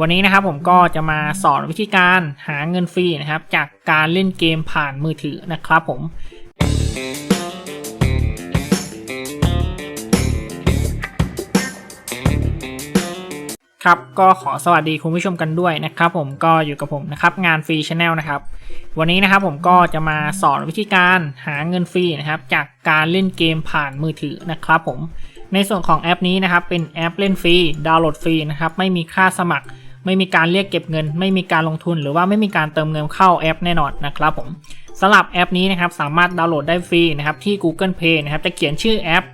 วันนี้นะครับผมก็จะมาสอนวิธีการหาเงินฟรีนะครับ จากการเล่นเกมผ่านมือถือนะครับผมครับก็ขอสวัสดีคุณผู้ชมกันด้วยนะครับ ผมก็อยู่กับผมนะครับงานฟรีชาแนลนะครับ วันนี้นะครับผมก็จะมาสอนวิธีการหาเงินฟรีนะครับ จากการเล่นเกมผ่านมือถือนะครับผมในส่วนของแอปนี้นะครับเป็นแอปเล่นฟรีดาวน์โหลดฟรีนะครับไม่มีค่าสมัคร ไม่มีการเรียกเก็บเงิน ไม่มีการลงทุน หรือว่าไม่มีการเติมเงินเข้าแอปแน่นอนนะครับผมสำหรับแอปนี้นะครับสามารถดาวน์โหลดได้ฟรีนะครับที่ Google Play นะครับจะเขียนชื่อแอป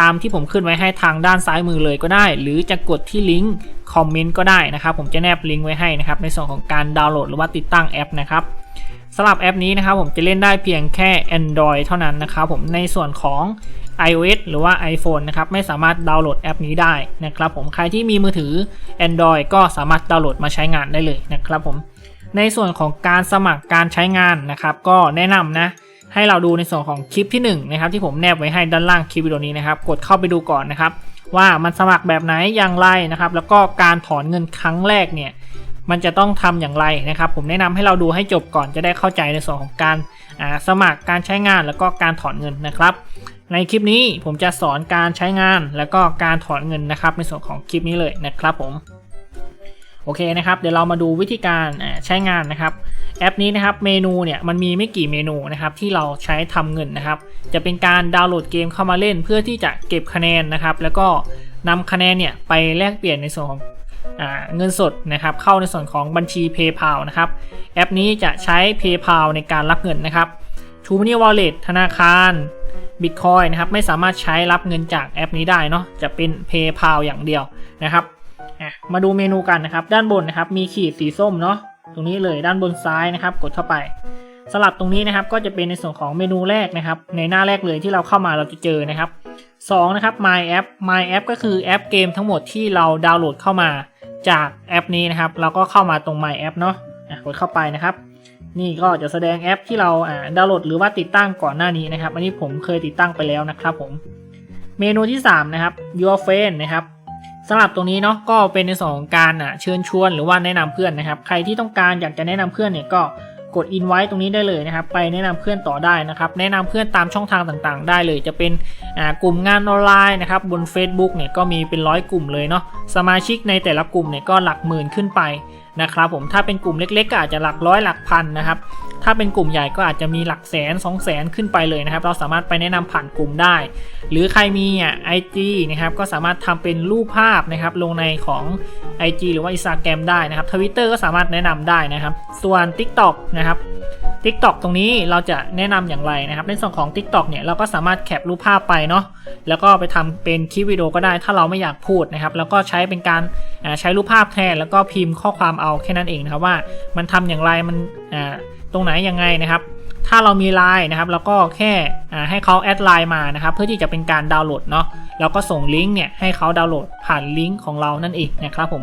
ตามที่ผมขึ้นไว้ให้ทางด้านซ้ายมือเลยก็ได้ หรือจะกดที่ลิงก์คอมเมนต์ก็ได้นะครับผมจะแนบลิงก์ไว้ให้นะครับในส่วนของการดาวน์โหลดหรือว่าติดตั้งแอปนะครับ สำหรับแอปนี้นะครับผมจะเล่นได้เพียงแค่ Android เท่านั้นนะครับผมในส่วนของ iOS หรือว่า iPhone นะครับไม่สามารถดาวน์โหลดแอปนี้ได้นะครับผมใครที่มีมือถือ Android ก็สามารถดาวน์โหลดมาใช้งานได้เลยนะครับผมในส่วนของการสมัครการใช้งานนะครับ ก็แนะนำนะให้เราดูในส่วนของคลิปที่1นะครับที่ผมแนบไว้ให้ด้านล่างคลิปวิดีโอนี้นะครับ กดเข้าไปดูก่อนนะครับ ว่ามันสมัครแบบไหนอย่างไรนะครับ แล้วก็การถอนเงินครั้งแรกเนี่ย มันจะต้องทำอย่างไรนะครับ ผมแนะนำให้เราดูให้จบก่อนจะได้เข้าใจในส่วนของการสมัครการใช้งานแล้วก็การถอนเงินนะครับ ในคลิปนี้ผมจะสอนการใช้งานแล้วก็การถอนเงินนะครับ ในส่วนของคลิปนี้เลยนะครับผมโอเคนะครับ เดี๋ยวเรามาดูวิธีการใช้งานนะครับ แอปนี้นะครับเมนูเนี่ยมันมีไม่กี่เมนูนะครับที่เราใช้ทำเงินนะครับ จะเป็นการดาวน์โหลดเกมเข้ามาเล่น เพื่อที่จะเก็บคะแนนนะครับ แล้วก็นำคะแนนเนี่ยไปแลกเปลี่ยนในส่วนของ เงินสดนะครับเข้าในส่วนของบัญชี PayPal นะครับแอปนี้จะใช้ PayPal ในการรับเงินนะครับ t r u e Money Wallet ธนาคาร Bitcoin นะครับไม่สามารถใช้รับเงินจากแอปนี้ได้เนาะจะเป็น PayPal อย่างเดียวนะครับมาดูเมนูกันนะครับ ด้านบนนะครับมีขีดสีส้มเนาะตรงนี้เลยด้านบนซ้ายนะครับ กดเข้าไปสลับตรงนี้นะครับก็จะเป็นในส่วนของเมนูแรกนะครับ ในหน้าแรกเลยที่เราเข้ามาเราจะเจอนะครับ2นะครับ My App My App ก็คือแอปเกมทั้งหมดที่เราดาวน์โหลดเข้ามา จากแอปนี้นะครับ เราก็เข้ามาตรง My App เนาะกดเข้าไปนะครับ นี่ก็จะแสดงแอปที่เราดาวน์โหลดหรือว่าติดตั้งก่อนหน้านี้นะครับ อันนี้ผมเคยติดตั้งไปแล้วนะครับผม เมนูที่ 3 นะครับ Your Friend นะครับสำหรับตรงนี้เนาะก็เป็นในส่วนของการเชิญชวนหรือว่าแนะนำเพื่อนนะครับ ใครที่ต้องการอยากจะแนะนำเพื่อนเนี่ยก็ กดอินไว้ตรงนี้ได้เลยนะครับ ไปแนะนำเพื่อนต่อได้นะครับ แนะนำเพื่อนตามช่องทางต่างๆ ได้เลย จะเป็นกลุ่มงานออนไลน์นะครับ บน Facebook เนี่ยก็มีเป็นร้อยกลุ่มเลยเนาะ สมาชิกในแต่ละกลุ่มเนี่ยก็หลักหมื่นขึ้นไปนะครับผม ถ้าเป็นกลุ่มเล็กๆก็อาจจะหลักร้อยหลักพันนะครับ ถ้าเป็นกลุ่มใหญ่ก็อาจจะมีหลักแสน 2 0 0แสนขึ้นไปเลยนะครับ เราสามารถไปแนะนำผ่านกลุ่มได้ หรือใครมีอะไอจีนะครับก็สามารถทำเป็นรูปภาพนะครับลงในของ IG หรือว่า Instagram ได้นะครับทวิตเตอร์ก็สามารถแนะนำได้นะครับ ส่วน TikTok นะครับ TikTok ตรงนี้เราจะแนะนำอย่างไรนะครับ ในส่วนของ TikTok เนี่ยเราก็สามารถแคปรูปภาพไปเนาะแล้วก็ไปทำเป็นคลิปวิดีโอก็ได้ถ้าเราไม่อยากพูดนะครับ แล้วก็ใช้เป็นการใช้รูปภาพแทน แล้วก็พิมพ์ข้อความเอาแค่นั้นเองนะครับว่ามันทำอย่างไรมันตรงไหนยังไงนะครับ ถ้าเรามีไลน์นะครับเราก็แค่ให้เขาแอดไลน์มานะครับเพื่อที่จะเป็นการดาวน์โหลดเนาะแล้วก็ส่งลิงก์เนี่ยให้เขาดาวน์โหลดผ่านลิงก์ของเรานั่นเองนะครับผม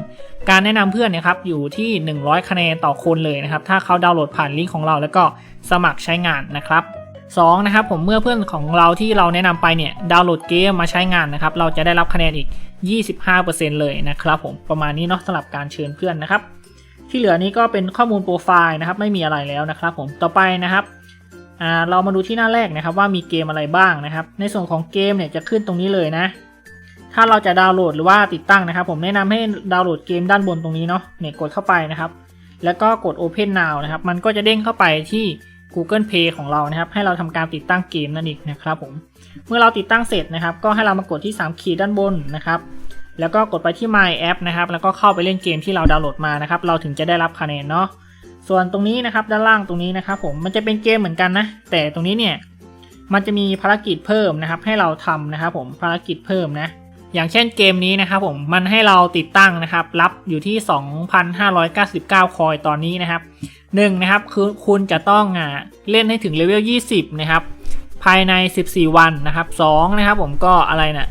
การแนะนำเพื่อนนะครับอยู่ที่ 100 คะแนนต่อคนเลยนะครับถ้าเขาดาวน์โหลดผ่านลิงก์ของเรา แล้วก็สมัครใช้งานนะครับ2นะครับผมเมื่อเพื่อนของเราที่เราแนะนำไปเนี่ยดาวน์โหลดเกมมาใช้งานนะครับเราจะได้รับคะแนนอีก 25%เลยนะครับผมประมาณนี้เนาะสำหรับการเชิญเพื่อนนะครับที่เหลือนี้ก็เป็นข้อมูลโปรไฟล์นะครับไม่มีอะไรแล้วนะครับผมต่อไปนะครับ เรามาดูที่หน้าแรกนะครับว่ามีเกมอะไรบ้างนะครับ ในส่วนของเกมเนี่ยจะขึ้นตรงนี้เลยนะ ถ้าเราจะดาวน์โหลดหรือว่าติดตั้งนะครับ ผมแนะนำให้ดาวน์โหลดเกมด้านบนตรงนี้เนาะเนี่ยกดเข้าไปนะครับ แล้วก็กด Open Now นะครับ มันก็จะเด้งเข้าไปที่ Google Play ของเรานะครับ ให้เราทำการติดตั้งเกมนั่นเองนะครับผมเมื่อเราติดตั้งเสร็จนะครับ ก็ให้เรามากดที่3ขีดด้านบนนะครับแล้วก็กดไปที่ My App นะครับ แล้วก็เข้าไปเล่นเกมที่เราดาวน์โหลดมานะครับ เราถึงจะได้รับคะแนนเนาะ ส่วนตรงนี้นะครับด้านล่างตรงนี้นะครับผมมันจะเป็นเกมเหมือนกันนะ แต่ตรงนี้เนี่ยมันจะมีภารกิจเพิ่มนะครับ ให้เราทำนะครับผมภารกิจเพิ่มนะอย่างเช่นเกมนี้นะครับผมมันให้เราติดตั้งนะครับ รับอยู่ที่ 2,599 คอยตอนนี้นะครับหนึ่งนะครับคือคุณจะต้องอ่าเล่นให้ถึงเลเวล 20 นะครับ ภายใน 14 วันนะครับ2นะครับผมก็อะไรนะ่ะ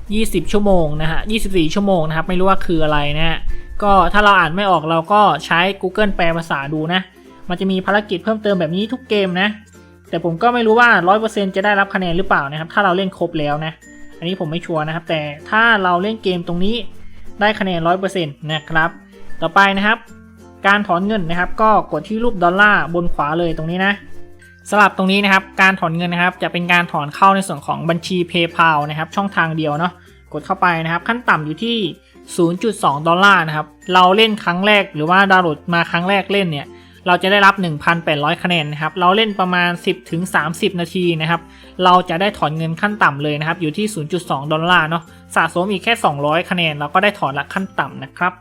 20 ชั่วโมงนะฮะ24 ชั่วโมงนะครับ ไม่รู้ว่าคืออะไรนะฮะ ก็ถ้าเราอ่านไม่ออกเราก็ใช้ Google แปลภาษาดูนะ มันจะมีภารกิจเพิ่มเติมแบบนี้ทุกเกมนะ แต่ผมก็ไม่รู้ว่า 100%จะได้รับคะแนนหรือเปล่านะครับ ถ้าเราเล่นครบแล้วนะ อันนี้ผมไม่ชัวร์นะครับ แต่ถ้าเราเล่นเกมตรงนี้ได้คะแนน 100%นะครับ ต่อไปนะครับ การถอนเงินนะครับ ก็กดที่รูปดอลลาร์บนขวาเลยตรงนี้นะสลับตรงนี้นะครับ การถอนเงินนะครับ จะเป็นการถอนเข้าในส่วนของบัญชี PayPal นะครับ ช่องทางเดียวเนาะ กดเข้าไปนะครับ ขั้นต่ำอยู่ที่ 0.2 ดอลลาร์นะครับ เราเล่นครั้งแรกหรือว่าดาวน์โหลดมาครั้งแรกเล่นเนี่ย เราจะได้รับ 1,800 คะแนนนะครับ เราเล่นประมาณ 10ถึง30 นาทีนะครับ เราจะได้ถอนเงินขั้นต่ำเลยนะครับ อยู่ที่ 0.2 ดอลลาร์เนาะ สะสมอีกแค่ 200 คะแนน เราก็ได้ถอนละขั้นต่ำนะครับ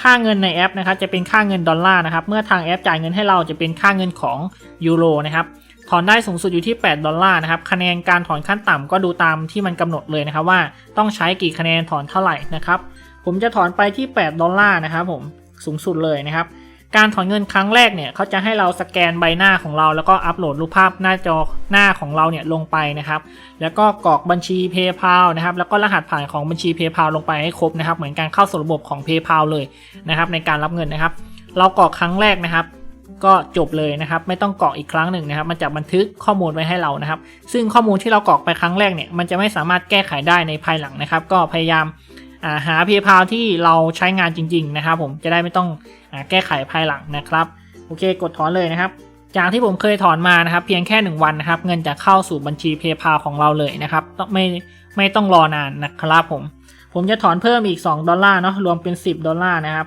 ค่าเงินในแอปนะครับจะเป็นค่าเงินดอลลาร์นะครับ เมื่อทางแอปจ่ายเงินให้เราจะเป็นค่าเงินของยูโรนะครับ ถอนได้สูงสุดอยู่ที่ 8 ดอลลาร์นะครับ คะแนนการถอนขั้นต่ำก็ดูตามที่มันกำหนดเลยนะครับว่าต้องใช้กี่คะแนนถอนเท่าไหร่นะครับ ผมจะถอนไปที่ 8 ดอลลาร์นะครับผมสูงสุดเลยนะครับ การถอนเงินครั้งแรกเนี่ยเขาจะให้เราสแกนใบหน้าของเรา แล้วก็อัปโหลดรูปภาพหน้าจอหน้าของเราเนี่ยลงไปนะครับ แล้วก็กรอกบัญชี PayPal นะครับ แล้วก็รหัสผ่านของบัญชี PayPal ลงไปให้ครบนะครับ เหมือนการเข้าสู่ระบบของ PayPal เลยนะครับในการรับเงินนะครับ เรากรอกครั้งแรกนะครับ ก็จบเลยนะครับ ไม่ต้องกรอกอีกครั้งหนึ่งนะครับ มันจะบันทึกข้อมูลไว้ให้เรานะครับ ซึ่งข้อมูลที่เรากรอกไปครั้งแรกเนี่ยมันจะไม่สามารถแก้ไขได้ในภายหลังนะครับ ก็พยายามาหา PayPal ที่เราใช้งานจริง ๆ นะครับ ผมจะได้ไม่ต้องอแก้ไขภายหลังนะครับโอเค กดถอนเลยนะครับ จากที่ผมเคยถอนมานะครับ เพียงแค่ 1 วันนะครับ เงินจะเข้าสู่บัญชี PayPal ของเราเลยนะครับไม่ไม่ต้องรอนานนะครับผม ผมจะถอนเพิ่มอีก 2 ดอลลาร์เนาะรวมเป็น 10 ดอลลาร์นะครับ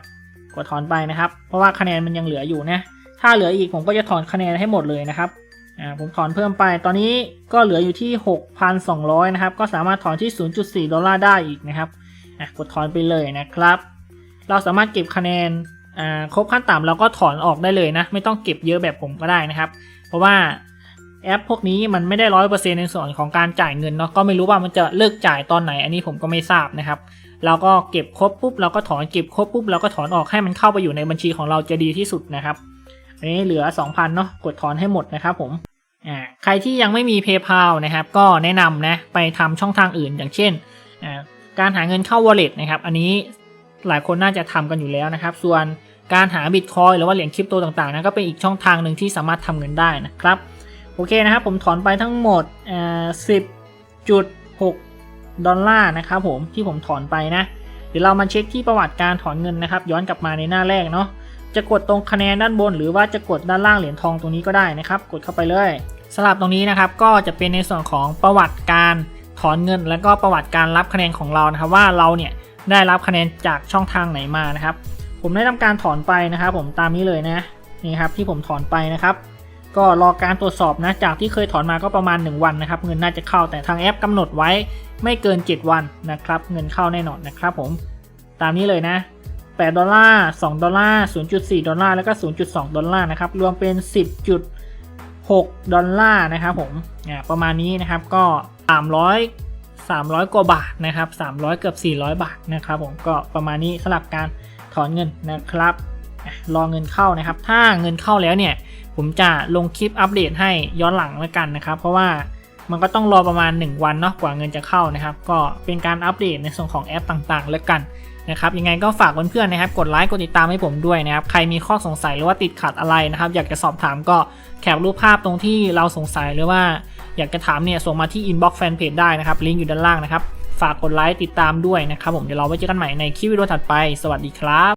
กดถอนไปนะครับ เพราะว่าคะแนนมันยังเหลืออยู่นะ ถ้าเหลืออีกผมก็จะถอนคะแนนให้หมดเลยนะครับอ่าผมถอนเพิ่มไปตอนนี้ก็เหลืออยู่ที่ 6,200 นะครับ ก็สามารถถอนที่ 0.4 ดอลลาร์ได้อีกนะครับอะกดถอนไปเลยนะครับ เราสามารถเก็บคะแนนอ่าครบขั้นต่ำเราก็ถอนออกได้เลยนะ ไม่ต้องเก็บเยอะแบบผมก็ได้นะครับ เพราะว่าแอปพวกนี้มันไม่ได้ร้อยเปอร์เซ็นในส่วนของการจ่ายเงินเนาะก็ไม่รู้ว่ามันจะเลิกจ่ายตอนไหน อันนี้ผมก็ไม่ทราบนะครับ เราก็เก็บครบปุ๊บเราก็ถอนเก็บครบปุ๊บเราก็ถอนออกให้มันเข้าไปอยู่ในบัญชีของเราจะดีที่สุดนะครับ อันนี้เหลือ 2,000เนาะกดถอนให้หมดนะครับผมอ่าใครที่ยังไม่มี PayPal นะครับ ก็แนะนำนะไปทำช่องทางอื่น อย่างเช่นอ่าการหาเงินเข้า wallet นะครับ อันนี้หลายคนน่าจะทำกันอยู่แล้วนะครับ ส่วนการหา Bitcoin หรือว่าเหรียญคริปโตต่างๆนะก็เป็นอีกช่องทางหนึ่งที่สามารถทำเงินได้นะครับ โอเคนะครับผมถอนไปทั้งหมดอ่า10.6ดอลลาร์นะครับผมที่ผมถอนไปนะเดี๋ยวเรามาเช็คที่ประวัติการถอนเงินนะครับ ย้อนกลับมาในหน้าแรกเนาะ จะกดตรงคะแนนด้านบน หรือว่าจะกดด้านล่างเหรียญทองตรงนี้ก็ได้นะครับ กดเข้าไปเลยสลับตรงนี้นะครับก็จะเป็นในส่วนของประวัติการถอนเงิน แล้วก็ประวัติการรับคะแนนของเรานะครับ ว่าเราเนี่ยได้รับคะแนนจากช่องทางไหนมานะครับ ผมได้ทำการถอนไปนะครับ ผมตามนี้เลยนะนี่ครับที่ผมถอนไปนะครับ ก็รอการตรวจสอบนะจากที่เคยถอนมาก็ประมาณ 1 วันนะครับ เงินน่าจะเข้าแต่ทางแอปกำหนดไว้ไม่เกิน 7 วันนะครับ เงินเข้าแน่นอนนะครับ ผมตามนี้เลยนะ 8 ดอลลาร์ 2 ดอลลาร์ 0.4 ดอลลาร์ แล้วก็ 0.2 ดอลลาร์นะครับ รวมเป็น 10.6 ดอลลาร์นะครับผมประมาณนี้นะครับก็ 300 300 กว่าบาทนะครับ 300 เกือบ 400 บาทนะครับผมก็ประมาณนี้สำหรับการถอนเงินนะครับรอเงินเข้านะครับ ถ้าเงินเข้าแล้วเนี่ยผมจะลงคลิปอัปเดตให้ย้อนหลังแล้วกันนะครับ เพราะว่ามันก็ต้องรอประมาณ 1 วันเนาะกว่าเงินจะเข้านะครับ ก็เป็นการอัปเดตในส่วนของแอปต่างๆ แล้วกัน นะครับยังไงก็ฝากเพื่อนๆนะครับ กดไลค์กดติดตามให้ผมด้วยนะครับ ใครมีข้อสงสัยหรือว่าติดขัดอะไรนะครับ อยากจะสอบถามก็แคปรูปภาพตรงที่เราสงสัยหรือว่า อยากจะถามเนี่ยส่งมาที่อินบ็อกซ์แฟนเพจได้นะครับลิงก์อยู่ด้านล่างนะครับฝากกดไลค์ติดตามด้วยนะครับผมเดี๋ยวเราไว้เจอกันใหม่ในคลิปวิดีโอถัดไป สวัสดีครับ